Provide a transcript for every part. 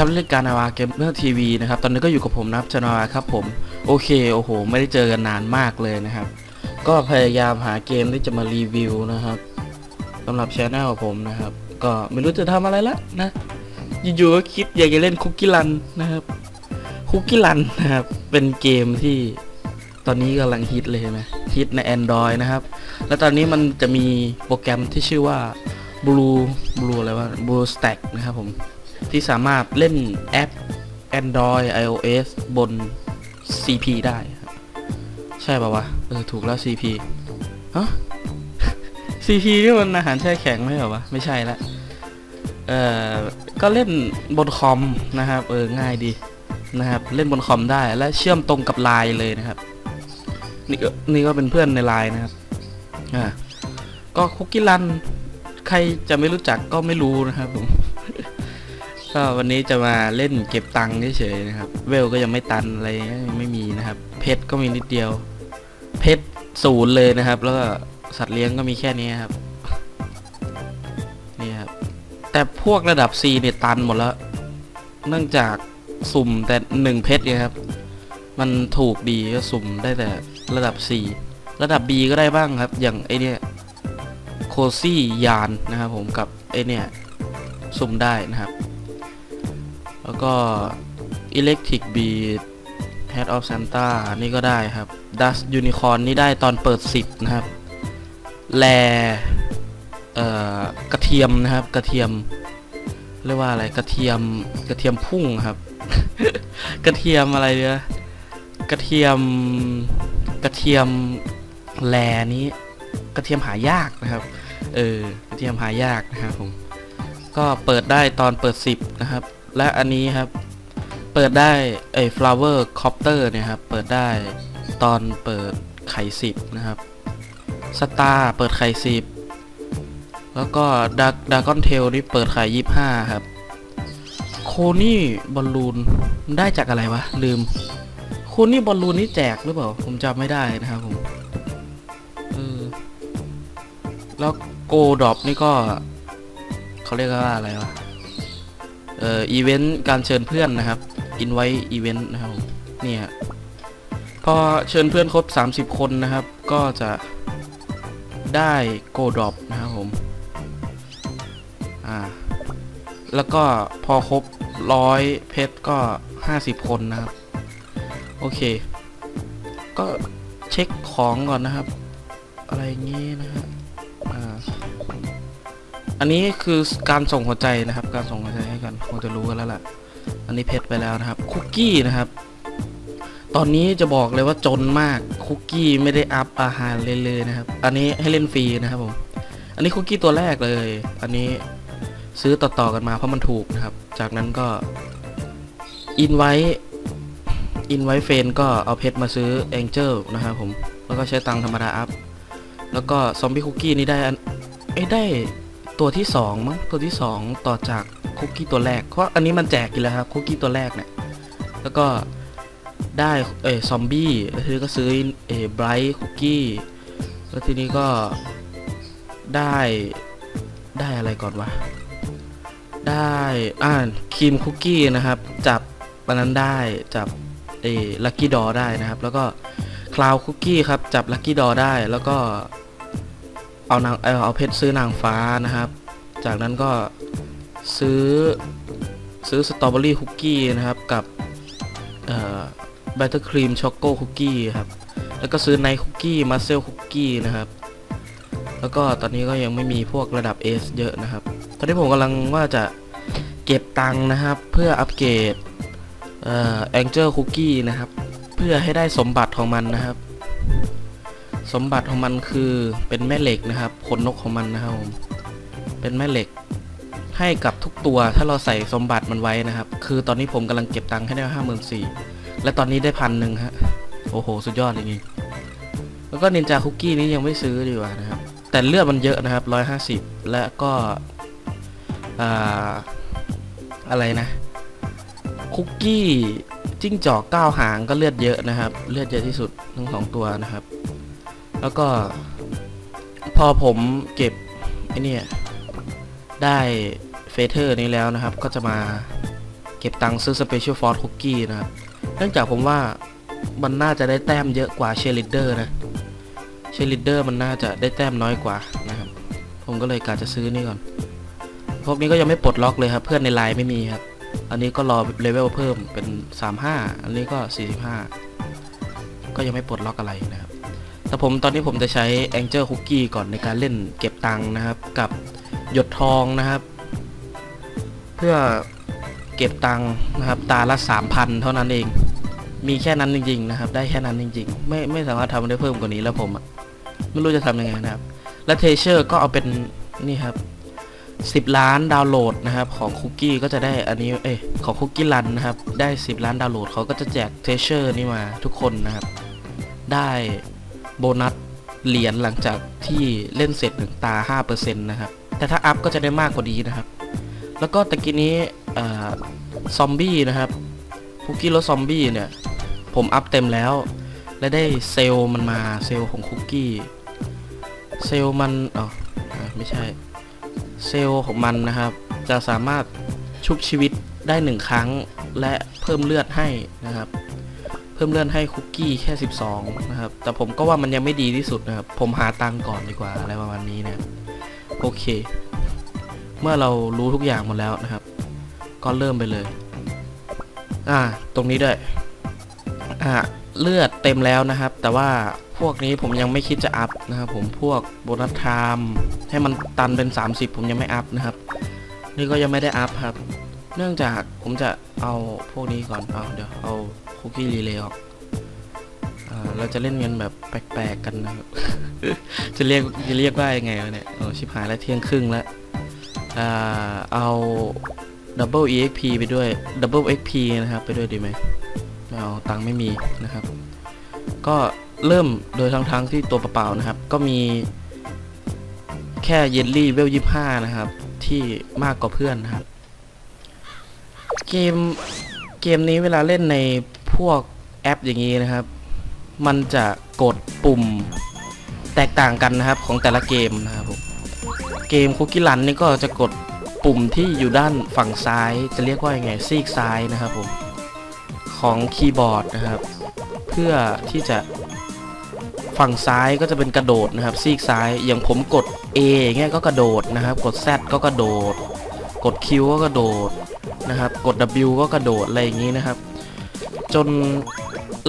ครับเรื่องการนาวาเกมเมอร์ทีวีนะครับ ตอนนี้ก็อยู่กับผมนะครับชนาวาครับผม โอเค โอ้โห ไม่ได้เจอกันนานมากเลยนะครับ ก็พยายามหาเกมที่จะมารีวิวนะครับสำหรับช anel ผมนะครับ ก็ไม่รู้จะทำอะไรละนะ อยู่ๆก็คิดอยากจะเล่นคุกกี้รันนะครับ คุกกี้รันนะครับ เป็นเกมที่ตอนนี้กำลังฮิตเลยใช่ไหมฮิตใน Android นะครับ แล้วตอนนี้มันจะมีโปรแกรมที่ชื่อว่า Blue Blue อะไรวะ Blue Stack นะครับผม ที่สามารถเล่นแอป Android iOS บน CP ได้ใช่ป่าวะ เออ ถูกแล้ว CP ฮะ CP นี่มันอาหารแช่แข็งไม่เหรอวะไม่ใช่ละเอ่อก็เล่นบนคอมนะครับ เออ ง่ายดีนะครับ เล่นบนคอมได้และเชื่อมตรงกับไลน์เลยนะครับ นี่ก็นี่ก็เป็นเพื่อนในไลน์นะครับ อ่า ก็คุกกี้รัน ใครจะไม่รู้จักก็ไม่รู้นะครับผม ก็วันนี้จะมาเล่นเก็บตังค์เฉยๆนะครับ เวลก็ยังไม่ตันอะไรไม่มีนะครับ เพชรก็มีนิดเดียว เพชรศูนย์เลยนะครับ แล้วก็สัตว์เลี้ยงก็มีแค่นี้ครับ นี่ครับ แต่พวกระดับ C เนี่ยตันหมดแล้ว เนื่องจากสุ่มแต่หนึ่งเพชรเนี่ยครับ มันถูกดีก็สุ่มได้แต่ระดับ C ระดับ B ก็ได้บ้างครับ อย่างไอเนี่ยโคซี่ยานนะครับผมกับไอเนี่ยสุ่มได้นะครับ แล้วก็ Electric Beat Head of Santa นี่ก็ได้ครับ Dust Unicorn นี่ได้ตอนเปิด 10 นะครับ แลเอ่อกระเทียมนะครับ กระเทียม เรียกว่าอะไรกระเทียมกระเทียมพุ่งครับ กระเทียมอะไรเนี่ยกระเทียมกระเทียมแลนี้ กระเทียมหายากนะครับ เออกระเทียมหายากนะครับผมก็เปิดได้ตอนเปิด 10 นะครับ และอันนี้ครับ เปิดได้ไอ้ flower copter เนี่ยครับ เปิดได้ตอนเปิดไข่10นะครับ star เปิดไข่10แล้วก็ dark dragon tail นี่เปิดไข่25ครับ โคนี่บอลลูนได้จากอะไรวะ ลืม โคนี่บอลลูนนี่แจกหรือเปล่า ผมจำไม่ได้นะครับผมเออแล้วโกดอปนี่ก็ เขาเรียกว่าอะไรวะ เอ่ออีเวนต์การเชิญเพื่อนนะครับอินไว้อีเวนต์นะครับเนี่ยพอเชิญเพื่อนครบ 30 คนนะครับ ก็จะได้โกดรอปนะครับผมอ่าแล้วก็พอครบร้อยเพชรก็ 50 คนนะครับ โอเค ก็เช็คของก่อนนะครับ อะไรงี้นะฮะอ่าอันนี้คือการส่งหัวใจนะครับ การส่งหัวใจ งจะรู้กันแล้วล่ะ อันนี้เพชรไปแล้วนะครับ คุกกี้นะครับ ตอนนี้จะบอกเลยว่าจนมาก คุกกี้ไม่ได้อัพอาหารเลยเลยนะครับ อันนี้ให้เล่นฟรีนะครับผม อันนี้คุกกี้ตัวแรกเลย อันนี้ซื้อต่อๆกันมาเพราะมันถูกนะครับ จากนั้นก็อินไว้อินไว้เฟนก็เอาเพชรมาซื้อแองเจิลนะครับผม แล้วก็ใช้ตังธรรมดาอัพ แล้วก็ซอมบี้คุกกี้นี่ได้อันเอ้ได้ตัวที่สองมั้ง ตัวที่สองต่อจาก คุกกี้ตัวแรก เพราะอันนี้มันแจกอยู่แล้วครับคุกกี้ตัวแรกเนี่ย แล้วก็ได้เออซอมบี้แล้วทีนี้ก็ซื้อเอไบรท์คุกกี้ แล้วทีนี้ก็ได้ได้อะไรก่อนวะ ได้อ่าครีมคุกกี้นะครับ จับตอนนั้นได้จับเอลักกี้ดอได้นะครับ แล้วก็คลาวคุกกี้ครับ จับลักกี้ดอได้แล้วก็เอานางเอาเอาเพชรซื้อนางฟ้านะครับ จากนั้นก็ ซื้อซื้อสตรอเบอรี่คุกกี้นะครับกับเอ่อบัตเตอร์ครีมช็อกโกคุกกี้ครับ แล้วก็ซื้อไนคุกกี้มาเซลคุกกี้นะครับ แล้วก็ตอนนี้ก็ยังไม่มีพวกระดับ S เยอะนะครับ ตอนนี้ผมกำลังว่าจะเก็บตังค์นะครับ เพื่ออัปเกรดเอ่อแองเจิลคุกกี้นะครับ เพื่อให้ได้สมบัติของมันนะครับ สมบัติของมันคือเป็นแม่เหล็กนะครับขนนกของมันนะครับผมเป็นแม่เหล็ก ให้กับทุกตัวถ้าเราใส่สมบัติมันไว้นะครับ คือตอนนี้ผมกำลังเก็บตังค์ให้ได้ห้าหมื่นสี่และตอนนี้ได้พันหนึ่งฮะโอ้โห สุดยอดจริงๆแล้วก็นินจาคุกกี้นี้ยังไม่ซื้อดีกว่านะครับ แต่เลือดมันเยอะนะครับร้อยห้าสิบและก็อ่าอะไรนะคุกกี้จิ้งจอกก้าวหางก็เลือดเยอะนะครับ เลือดเยอะที่สุดทั้งสองตัวนะครับ แล้วก็ พอผมเก็บไอเนี่ได้ ฟเธอร์นี้แล้วนะครับ ก็จะมาเก็บตังค์ซื้อสเปเชียลฟอร์ e คุกกี้นะครับ เนื่องจากผมว่ามันน่าจะได้แต้มเยอะกว่าเชลิเดอร์นะ เชลิเดอร์มันน่าจะได้แต้มน้อยกว่านะครับ ผมก็เลยกะจะซื้อนี่ก่อน พวกนี้ก็ยังไม่ปลดล็อกเลยครับ เพื่อนในไลน์ไม่มีครับ อันนี้ก็รอเลเวลเพิ่มเป็น 35 อันนี้ก็ 45 ก็ยังไม่ปลดล็อกอะไรนะครับ แต่ผมตอนนี้ผมจะใช้ Angel Cookie ก่อนในการเล่นเก็บตังค์นะครับ กับหยดทองนะครับ เพื่อเก็บตังค์นะครับ ตาละ3,000เท่านั้นเอง มีแค่นั้นจริง ๆ นะครับ ได้แค่นั้นจริง ๆ ไม่ไม่สามารถทำได้เพิ่มกว่านี้แล้วผมไม่รู้จะทำยังไงนะครับ และเทเชอร์ก็เอาเป็นนี่ครับ 10 ล้านดาวน์โหลดนะครับ ของคุกกี้ก็จะได้อันนี้เอ้ของคุกกี้รันนะครับ ได้ 10 ล้านดาวน์โหลดเขาก็จะแจกเทเชอร์นี่มาทุกคนนะครับ ได้โบนัสเหรียญหลังจากที่เล่นเสร็จหนึ่งตา 5%นะครับ แต่ถ้าอัพก็จะได้มากกว่านี้นะครับ แล้วก็ตะกี้นี้ซอมบี้นะครับคุกกี้รสซอมบี้เนี่ย ผมอัพเต็มแล้ว และได้เซลล์มันมาเซลล์ของคุกกี้ เซลล์มันอ๋อไม่ใช่ เซลล์ของมันนะครับ จะสามารถชุบชีวิตได้หนึ่งครั้ง และเพิ่มเลือดให้นะครับเพิ่มเลือดให้คุกกี้แค่ 12 นะครับ แต่ผมก็ว่ามันยังไม่ดีที่สุดนะครับ ผมหาตังก่อนดีกว่าอะไรประมาณนี้นะ โอเค เมื่อเรารู้ทุกอย่างหมดแล้วนะครับ ก็เริ่มไปเลย อ่า ตรงนี้ด้วย อ่า เลือดเต็มแล้วนะครับ แต่ว่าพวกนี้ผมยังไม่คิดจะอัพนะครับ ผมพวกโบนัสไทม์ให้มันตันเป็น 30 ผมยังไม่อัพนะครับ นี่ก็ยังไม่ได้อัพครับ เนื่องจากผมจะเอาพวกนี้ก่อนเอาเดี๋ยวเอาคุกกี้รีเลย์ออกอ่าเราจะเล่นกันแบบแปลกๆกันนะครับ จะเรียกจะเรียกว่ายังไงวะเนี่ยโอ้ชิบหายแล้วเที่ยงครึ่งแล้ว อ่าเอาดับเบิล exp ไปด้วยดับเบิล xp นะครับ ไปด้วยดีไหมไม่เอาตังค์ไม่มีนะครับ ก็เริ่มโดยทั้งๆที่ตัวเปล่าๆนะครับ ก็มีแค่เยลลี่เวลยี่ห้านะครับ ที่มากกว่าเพื่อนนะครับ เกมเกมนี้เวลาเล่นในพวกแอปอย่างนี้นะครับ มันจะกดปุ่มแตกต่างกันนะครับของแต่ละเกมนะครับผม เกมคุกกี้รันนี่ก็จะกดปุ่มที่อยู่ด้านฝั่งซ้าย จะเรียกว่ายังไงซีกซ้ายนะครับผมของคีย์บอร์ดนะครับ เพื่อที่จะฝั่งซ้ายก็จะเป็นกระโดดนะครับ ซีกซ้ายอย่างผมกด A อย่างเงี้ยก็กระโดดนะครับ กด Z ก็กระโดด กด Q ก็กระโดดนะครับ กด W ก็กระโดดอะไรอย่างงี้นะครับ จน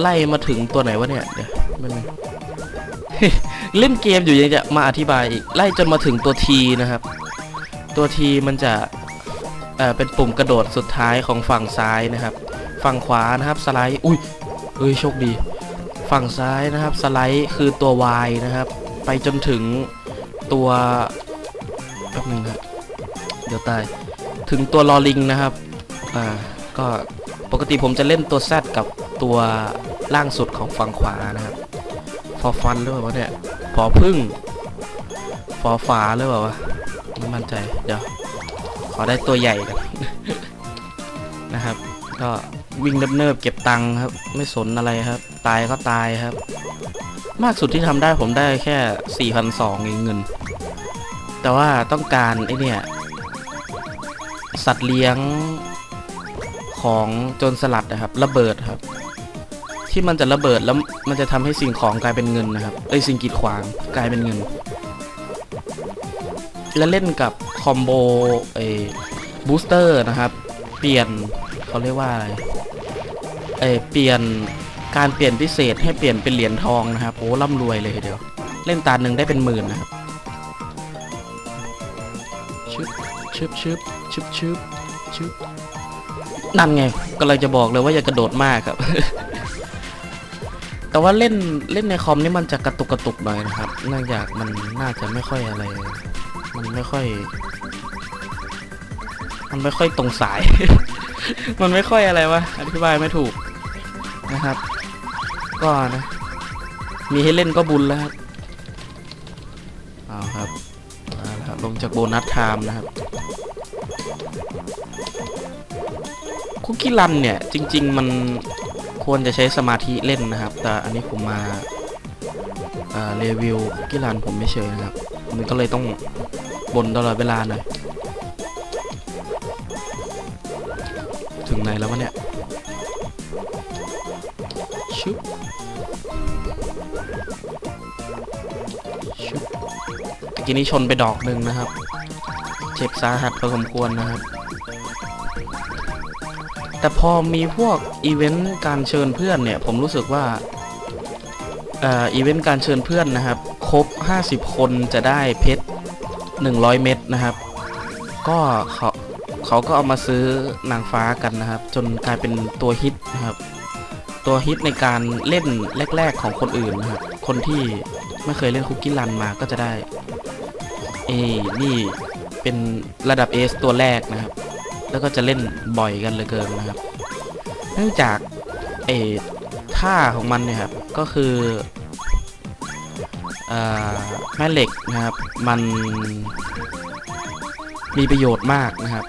ไล่มาถึงตัวไหนวะเนี่ยเดี๋ยวมัน เล่นเกมอยู่ยังจะมาอธิบายอีกไล่จนมาถึงตัว T นะครับ ตัว T มันจะเอ่อเป็นปุ่มกระโดดสุดท้ายของฝั่งซ้ายนะครับ ฝั่งขวานะครับสไลด์อุ้ยเอ้ยโชคดี ฝั่งซ้ายนะครับสไลด์คือตัว Y นะครับ ไปจนถึงตัวแป๊บนึงครับเดี๋ยวตายถึงตัวลอลิงนะครับอ่าก็ปกติผมจะเล่นตัว Z กับตัวล่างสุดของฝั่งขวานะครับ ฟอฟันหรือเปล่าเนี่ย อพึ่งฟอฝาหรือเปล่าวะไม่มั่นใจ เดี๋ยว ขอได้ตัวใหญ่กันนะครับ ก็วิ่งเนิบๆเก็บตังค์ครับ ไม่สนอะไรครับ ตายก็ตายครับ มากสุดที่ทำได้ผมได้แค่ 4,200เองเงิน แต่ว่าต้องการไอเนี่ย สัตว์เลี้ยงของโจรสลัดนะครับ ระเบิดครับ ที่มันจะระเบิดแล้วมันจะทำให้สิ่งของกลายเป็นเงินนะครับเอ้ยสิ่งกีดขวางกลายเป็นเงิน และเล่นกับคอมโบไอ้บูสเตอร์นะครับ เปลี่ยนเขาเรียกว่าอะไรเอเปลี่ยนการเปลี่ยนพิเศษให้เปลี่ยนเป็นเหรียญทองนะครับโอ้ร่ำรวยเลยเดียว เล่นตาหนึ่งได้เป็นหมื่นนะครับชึบชึบชึบชึบชึบชึบนั่นไงก็เลยจะบอกเลยว่าอย่ากระโดดมากครับ แต่ว่าเล่นเล่นในคอมนี่มันจะกระตุกกระตุกหน่อยนะครับเนื่องจากมันน่าจะไม่ค่อยอะไร มันไม่ค่อย มันไม่ค่อยตรงสาย มันไม่ค่อยอะไรวะอธิบายไม่ถูกนะครับ ก็นะ มีให้เล่นก็บุญแล้วครับเอาครับเอาละครับลงจากโบนัสไทม์นะครับคุกกี้รันเนี่ย จริง ๆ มัน ควรจะใช้สมาธิเล่นนะครับ แต่อันนี้ผมมาเรีวิวกกี้รันผมไม่เฉยนะครับ มันก็เลยต้องบนตลอดเวลาหน่อย ถึงงไหนแล้ววะเนี่ย ชุบชุบตะกี้นี้ชนไปดอกหนึ่งนะครับ เจ็บสาหัสพอสมควรนะครับ แต่พอมีพวกอีเวนต์การเชิญเพื่อนเนี่ย ผมรู้สึกว่าอ่ออีเวนต์การเชิญเพื่อนนะครับ ครบ 50 คนจะได้เพชร 100 เม็ดนะครับ ก็เขาเขาก็เอามาซื้อนางฟ้ากันนะครับ จนกลายเป็นตัวฮิตนะครับ ตัวฮิตในการเล่นแรก ๆของคนอื่นนะครับ คนที่ไม่เคยเล่นคุกกี้รันมาก็จะได้เอนี่เป็นระดับเอสตัวแรกนะครับ แล้วก็จะเล่นบ่อยกันเหลยเกินนะครับเนื่องจากเอท่าของมันเนี่ยครับก็คือเอ่อแม่เหล็กนะครับ มันมีประโยชน์มากนะครับ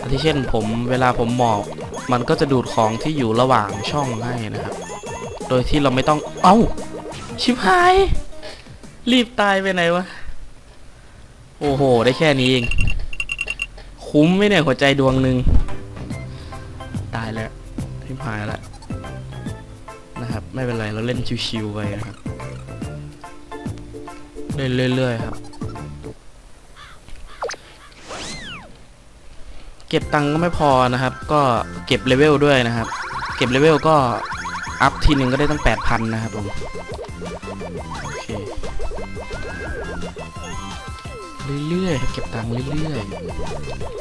อาทิเช่นผมเวลาผมหมอบมันก็จะดูดของที่อยู่ระหว่างช่องให้นะครับ โดยที่เราไม่ต้อง เอ้า ชิบหาย รีบตายไปไหนวะ โอ้โห ได้แค่นี้เอง คุ้มไมเนี่ยหัวใจดวงหนึ่งตายแล้วชิบหายแล้วนะครับ ไม่เป็นไรเราเล่นชิวๆไปนะครับเล่นเรื่อยๆครับ เก็บตังค์ก็ไม่พอนะครับ ก็เก็บเลเวลด้วยนะครับ เก็บเลเวลก็อัพทีหนึ่งก็ได้ตั้ง 8,000 นะครับผมโอเคเรื่อยๆเก็บตังค์เรื่อยๆ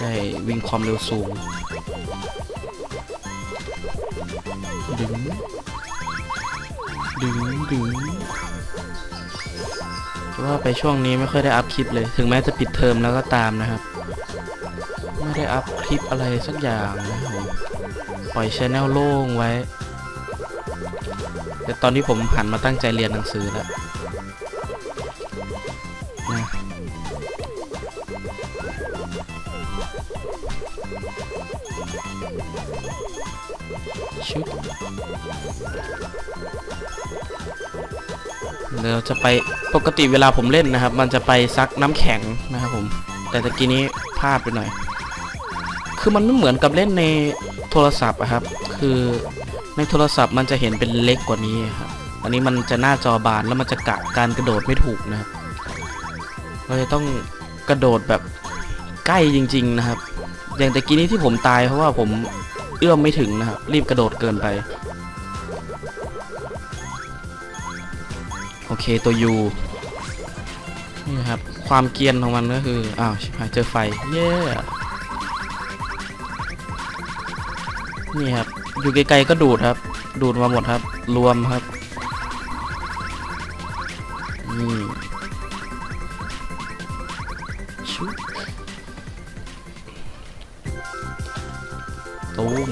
ได้วิ่งความเร็วสูงดึงดึงดึงว่าไปช่วงนี้ไม่ค่อยได้อัพคลิปเลย ถึงแม้จะปิดเทอมแล้วก็ตามนะครับ ไม่ได้อัพคลิปอะไรสักอย่างนะครับผมปล่อยชแนลโล่งไว้ แต่ตอนที่ผมหันมาตั้งใจเรียนหนังสือแล้ว ไปปกติเวลาผมเล่นนะครับ มันจะไปซักน้ำแข็งนะครับผม แต่ตะกี้นี้พลาดไปหน่อย คือมันไม่เหมือนกับเล่นในโทรศัพท์อะครับ คือในโทรศัพท์มันจะเห็นเป็นเล็กกว่านี้ครับอันนี้มันจะหน้าจอบานแล้วมันจะกะการกระโดดไม่ถูกนะครับเราจะต้องกระโดดแบบใกล้จริง ๆนะครับ อย่างตะกี้นี้ที่ผมตายเพราะว่าผมเอื้อมไม่ถึงนะครับรีบกระโดดเกินไป เคตัว U นี่ครับ ความเกียนของมันก็คือ อ้าวชิบหายเจอไฟ เย้นี่ครับ อยู่ไกลๆก็ดูดครับ ดูดมาหมดครับ รวมครับนี่ชุบตูม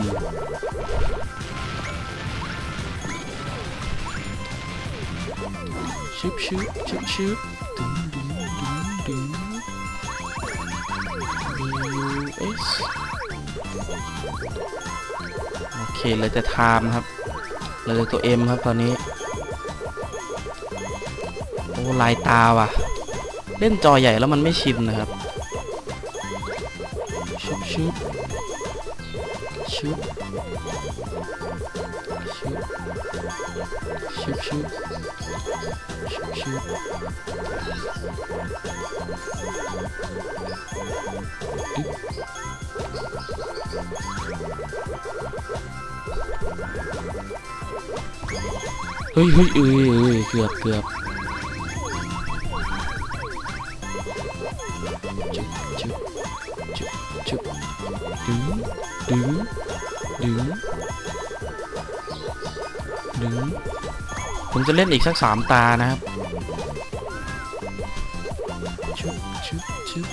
ชุบชุบชุบชุบดึงดึงดึงดึง US โอเคเลยจะไทม์ครับเลยตัว M ครับตอนนี้ โอ้ลายตาว่ะ เล่นจอใหญ่แล้วมันไม่ชินนะครับ ชุบชุบ ฮ้ยเฮ้ยเอ้ยเอ้ยเกือบเกือบจุบจุบจุบจุบดึงดึงดึงดึงผมจะเล่นอีกสักสามตานะครับชุบชุบชุบ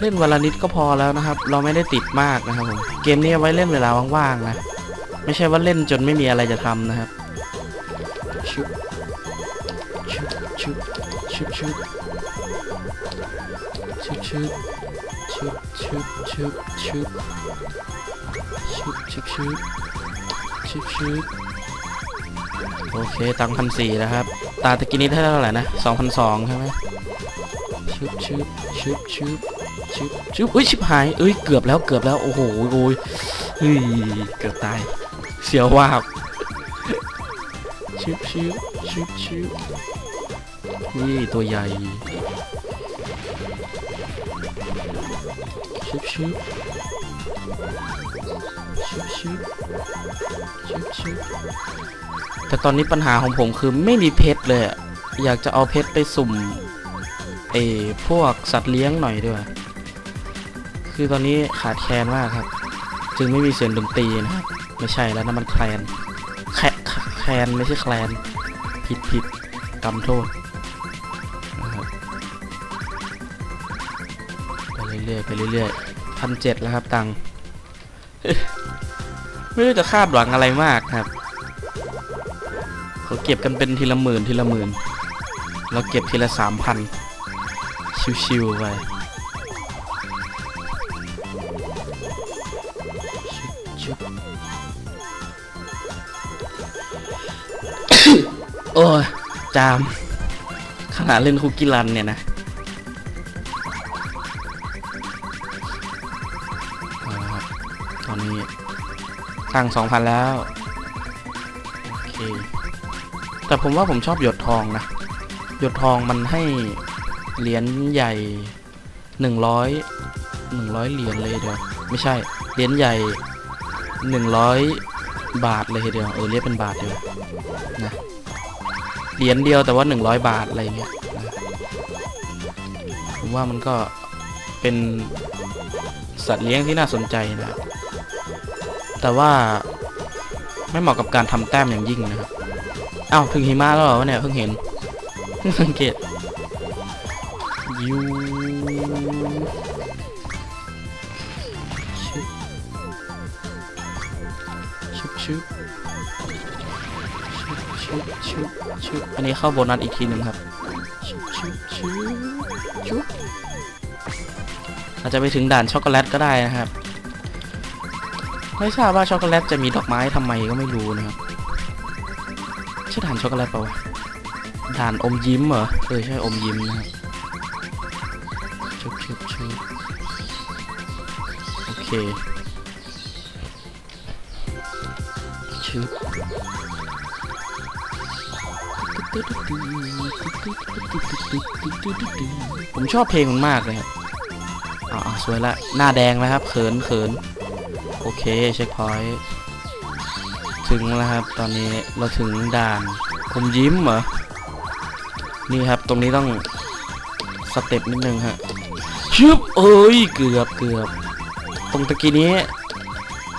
เล่นวันละนิดก็พอแล้วนะครับ เราไม่ได้ติดมากนะครับผม เกมนี้เอาไว้เล่นเวลาว่างๆนะ ไม่ใช่ว่าเล่นจนไม่มีอะไรจะทำนะครับ ชุบชุบชุบชุบชุบโอเคตังพันสี่แล้วครับ ตาตะกี้นี้ได้เท่าไหร่นะสองพันสองใช่ไหมชึบชึบชึบชึบชึบชึบอุ้ยชิบหายเอ้ยเกือบแล้วเกือบแล้วโอ้โหโอ้ยเฮ้ยเกือบตาย เสียวว่าบชึบชึบชึบชึบนี่ตัวใหญ่ชึบชึบ ชึบชึบชึบชึบแต่ตอนนี้ปัญหาของผมคือไม่มีเพชรเลย อยากจะเอาเพชรไปสุ่มเอพวกสัตว์เลี้ยงหน่อยด้วย คือตอนนี้ขาดแคลนมากครับ จึงไม่มีเสียงดนตรีนะครับไม่ใช่แล้วนะมันแคลนแคแคลนไม่ใช่แคลนผิดผิดกำโทษนะครับไปเรื่อยๆไปเรื่อยๆพันเจ็ดแล้วครับตังค์ ไม่รู้จะคาดหวังอะไรมากครับเขาเก็บกันเป็นทีละหมื่นทีละหมื่นเราเก็บทีละสามพันชิวๆไปโอ้ยจามขนาดเล่นคุกกี้รันเนี่ยนะ ตั้งสองพันแล้ว โอเค แต่ผมว่าผมชอบหยดทองนะ หยดทองมันให้เหรียญใหญ่หนึ่งร้อยหนึ่งร้อยเหรียญเลยเดียว ไม่ใช่ เหรียญใหญ่หนึ่งร้อยบาทเลยเดียว เออเรียกเป็นบาทเดียวนะ เหรียญเดียวแต่ว่าหนึ่งร้อยบาทอะไรเงี้ยนะผมว่ามันก็เป็นสัตว์เลี้ยงที่น่าสนใจนะครับ แต่ว่าไม่เหมาะกับการทำแต้มอย่างยิ่งนะครับอ้าวถึงหิมะแล้วเหรอวะเนี่ยเพิ่งเห็นเพิ่งสังเกตยูชุบชุบชุบชุบชุบชุบอันนี้เข้าโบนัสอีกทีหนึ่งครับชุบชุบชุบชุบอาจจะไปถึงด่านช็อกโกแลตก็ได้นะครับ ไม่ทราบว่าช็อกโกแลตจะมีดอกไม้ทำไมก็ไม่รู้นะครับใช่ด่านช็อกโกแลตเปล่าวะด่านอมยิ้มเหรอเออใช่อมยิ้มนะครับชุบชุบชุบโอเคชุบผมชอบเพลงมันมากเลยครับอ๋อสวยละ หน้าแดงแล้วครับ เขินเขิน โอเคเช็คพอยต์ถึงแล้วครับ ตอนนี้เราถึงด่านผมยิ้มเหรอ นี่ครับตรงนี้ต้องสเต็ปนิดนึงฮะชึบเอ้ยเกือบเกือบตรงตะกี้นี้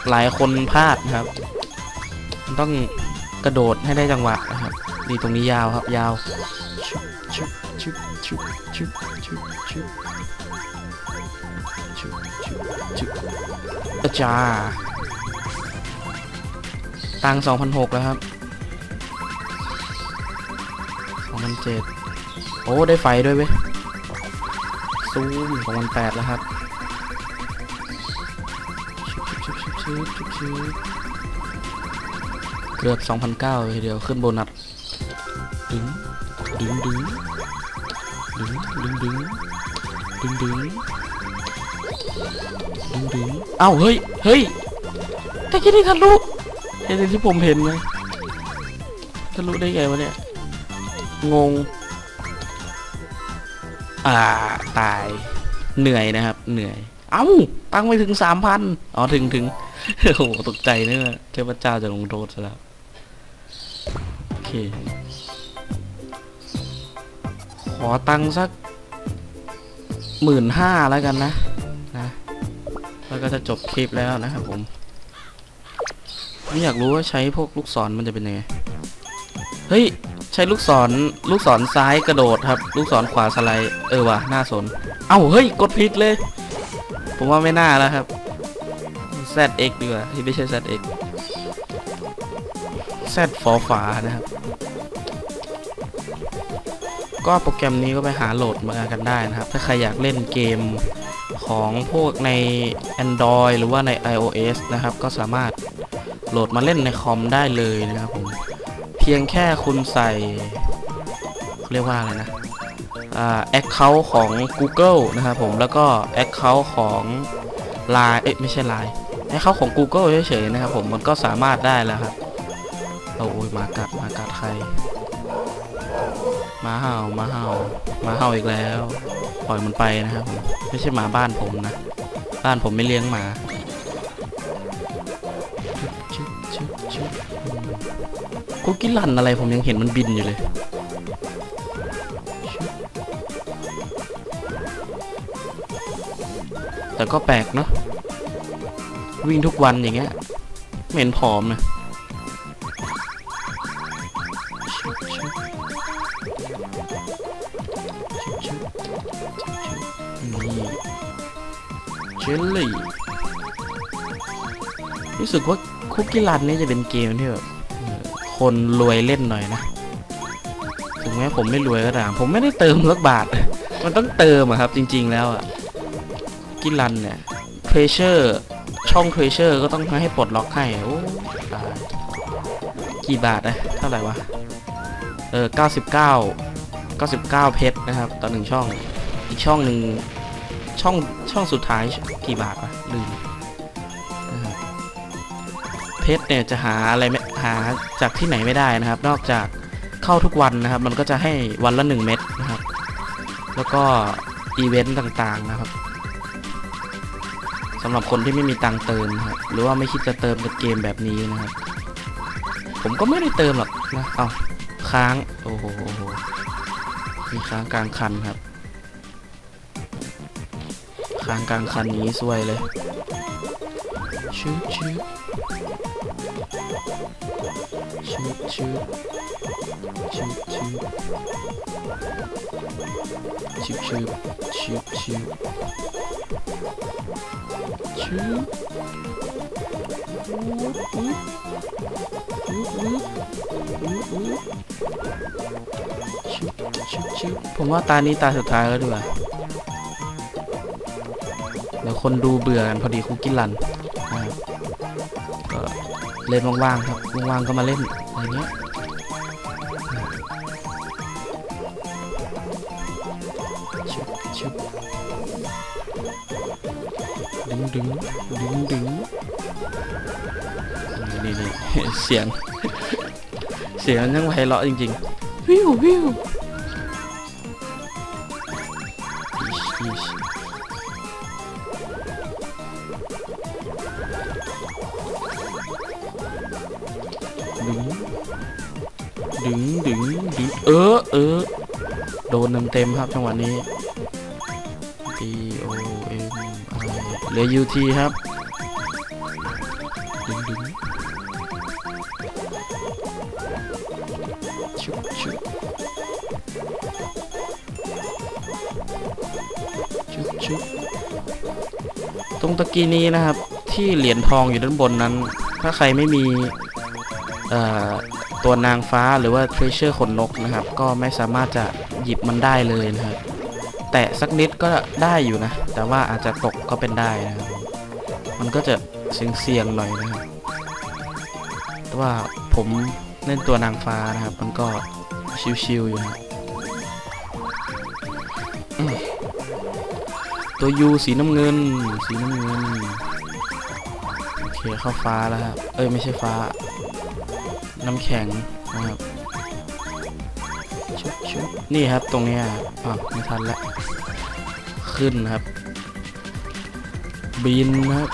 หลายคนพลาดครับ ต้องกระโดดให้ได้จังหวะนะครับนี่ตรงนี้ยาวครับยาวชุบชุบชุบชุบชุบชุบ จาร์ตังสองพันหกแล้วครับสองพันเจ็ดโอ้ ได้ไฟด้วยเว้ยซูมสองพันแปดแล้วครับเกือบสองพันเก้าทีเดียวขึ้นโบนัสดึงดึงดึงดึงดึงดึงดึง ดึงดึงเอ้าเฮ้ยเฮ้ยแต่กี้นี่ทะลุเห็นที่ผมเห็นไหมทะลุได้ไงวะเนี่ย งง อ่าตาย เหนื่อยนะครับ เหนื่อย เอ้า ตั้งไปถึงสามพันอ๋อ ถึงถึงโอ้โห ตกใจเนี่ยเทพเจ้าจะลงโทษซะแล้ว โอเค ขอตังสักหมื่นห้าแล้วกันนะ แล้วก็จะจบคลิปแล้วนะครับผม ไม่อยากรู้ว่าใช้พวกลูกศรมันจะเป็นยังไง เฮ้ย ใช้ลูกศรลูกศรซ้ายกระโดดครับ ลูกศรขวาสไลด์เออว่ะน่าสน เอ้าเฮ้ย กดผิดเลย ผมว่าไม่น่าแล้วครับ ZX ดีกว่าที่ไม่ใช่ ZX Z ฝอฝานะครับ ก็โปรแกรมนี้ก็ไปหาโหลดมากันได้นะครับ ถ้าใครอยากเล่นเกมของพวกใน Android หรือว่าใน iOS นะครับ ก็สามารถโหลดมาเล่นในคอมได้เลยนะครับผม เพียงแค่คุณใส่เรียกว่าอะไรนะแอ่า Account ของ Google นะครับผม แล้วก็ Account ของ Line เอ๊ะไม่ใช่ Line Account ของ Google เฉยๆนะครับผม มันก็สามารถได้แล้วครับ โอ้ยหมากัดหมากัดใคร มาเห่ามาเห่ามาเห่าอีกแล้ว ปล่อยมันไปนะครับผมไม่ใช่หมาบ้านผมนะ บ้านผมไม่เลี้ยงหมาชึบชึบชึบอืมคุกกี้ลันอะไรผมยังเห็นมันบินอยู่เลยแต่ก็แปลกเนาะวิ่งทุกวันอย่างเงี้ยเหม็นผอมนะ ลลี่รู้สึกว่าคุกกี้รันนี่จะเป็นเกมที่แบบคนรวยเล่นหน่อยนะถึงแม้ผมไม่รวยก็ตามผมไม่ได้เติมสักบาท มันต้องเติมอะครับ จริง ๆ แล้วอะกิลันเนี่ยเทรเชอร์ช่องเทรเชอร์ก็ต้องให้ปลดล็อกให้โอ้ตายกี่บาทนะเท่าไหร่วะเออ99 99 เพชรนะครับ ต่อหนึ่งช่อง อีกช่องหนึ่ง ช่องช่องสุดท้ายกี่บาทวะลืมเพชรเนี่ยจะหาอะไรไม่หาจากที่ไหนไม่ได้นะครับ นอกจากเข้าทุกวันนะครับ มันก็จะให้วันละ 1 เม็ดนะครับ แล้วก็อีเวนต์ต่างๆนะครับสำหรับคนที่ไม่มีตังเติมนะครับหรือว่าไม่คิดจะเติมในเกมแบบนี้นะครับ ผมก็ไม่ได้เติมหรอกนะเอาค้างโอ้โหมีค้างกลางคันครับ ค้างกลางคันนี้สวยเลยชืบชืบชืบชืบชืบชืบชืบชืบชืบชืบชืบอุ๊บอุ๊บอุ๊บอุ๊บอุ๊บอุ๊บชึบชึบชึบผมว่าตานี้ตาสุดท้ายแล้วดีกว่า ดี๋ยวคนดูเบื่อกันพอดีคุกกี้รันนะครับก็เล่นว่างๆครับว่างๆก็มาเล่นอะไรเงี้ยชึบชึบดึงดึงดึงดึงนี่นี่เสียง เสียงยังไพเราะจริงๆวิววิว เต็มๆครับจังหวะนี้ D O M I เหลือ U T ครับดึงดึงชุบชุบชุบชุบตรงตะกี้นี้นะครับ ที่เหรียญทองอยู่ด้านบนนั้น ถ้าใครไม่มีตัวนางฟ้าหรือว่า treasure ขนนกนะครับ ก็ไม่สามารถจะ หยิบมันได้เลยนะครับ แตะสักนิดก็ได้อยู่นะ แต่ว่าอาจจะตกก็เป็นได้นะครับมันก็จะเสี่ยงๆหน่อยนะครับแต่ว่าผมเล่นตัวนางฟ้านะครับ มันก็ชิวๆอยู่นะตัวยูสีน้ำเงิน สีน้ำเงิน โอเคเข้าฟ้าแล้วครับ เอ้ยไม่ใช่ฟ้า น้ำแข็งนะครับ นี่ครับตรงนี้อ่าวไม่ทันและขึ้นครับ บินนะครับ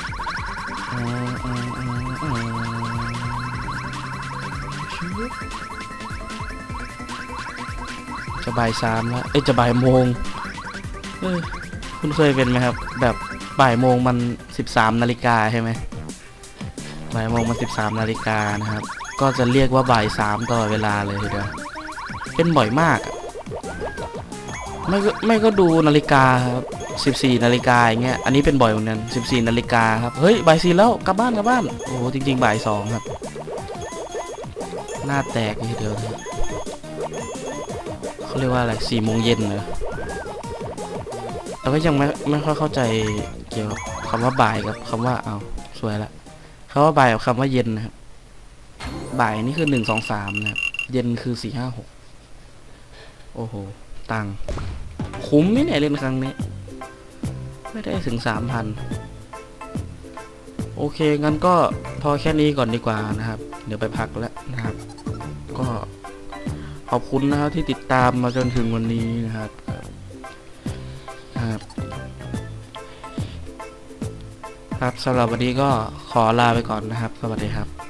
จะบ่ายสามแล้วเอ้ยจะบ่ายโมงเอ้ยคุณเคยเป็นไหมครับ แบบบ่ายโมงมันสิบสามนาฬิกาใช่ไหมบ่ายโมงมันสิบสามนาฬิกานะครับ ก็จะเรียกว่าบ่ายสามตลอดเวลาเลยทีเดียว เป็นบ่อยมาก ไม่ก็ไม่ก็ดูนาฬิกาครับสิบสี่นาฬิกาอย่างเงี้ย อันนี้เป็นบ่อยเหมือนกันสิบสี่นาฬิกาครับ เฮ้ยบ่ายสี่แล้วกลับบ้านกลับบ้าน โอ้โหจริง ๆ บ่ายสองครับ หน้าแตกทีเดียวเลยเขาเรียกว่าอะไรสี่โมงเย็นเหรอแต่ก็ยังไม่ไม่ค่อยเข้าใจเกี่ยวกับคำว่าบ่ายกับคำว่าเอาสวยละคำว่าบ่ายกับคำว่าเย็นนะครับบ่ายนี่คือหนึ่งสองสามนะครับเย็นคือสี่ห้าหก โอ้โห ตังคุ้มไหมเนี่ยเล่นครั้งนี้ ไม่ได้ถึงสามพันโอเค งั้นก็พอแค่นี้ก่อนดีกว่านะครับ เดี๋ยวไปพักแล้วนะครับ ก็ขอบคุณนะครับที่ติดตามมาจนถึงวันนี้นะครับครับครับสำหรับวันนี้ก็ขอลาไปก่อนนะครับ สวัสดีครับ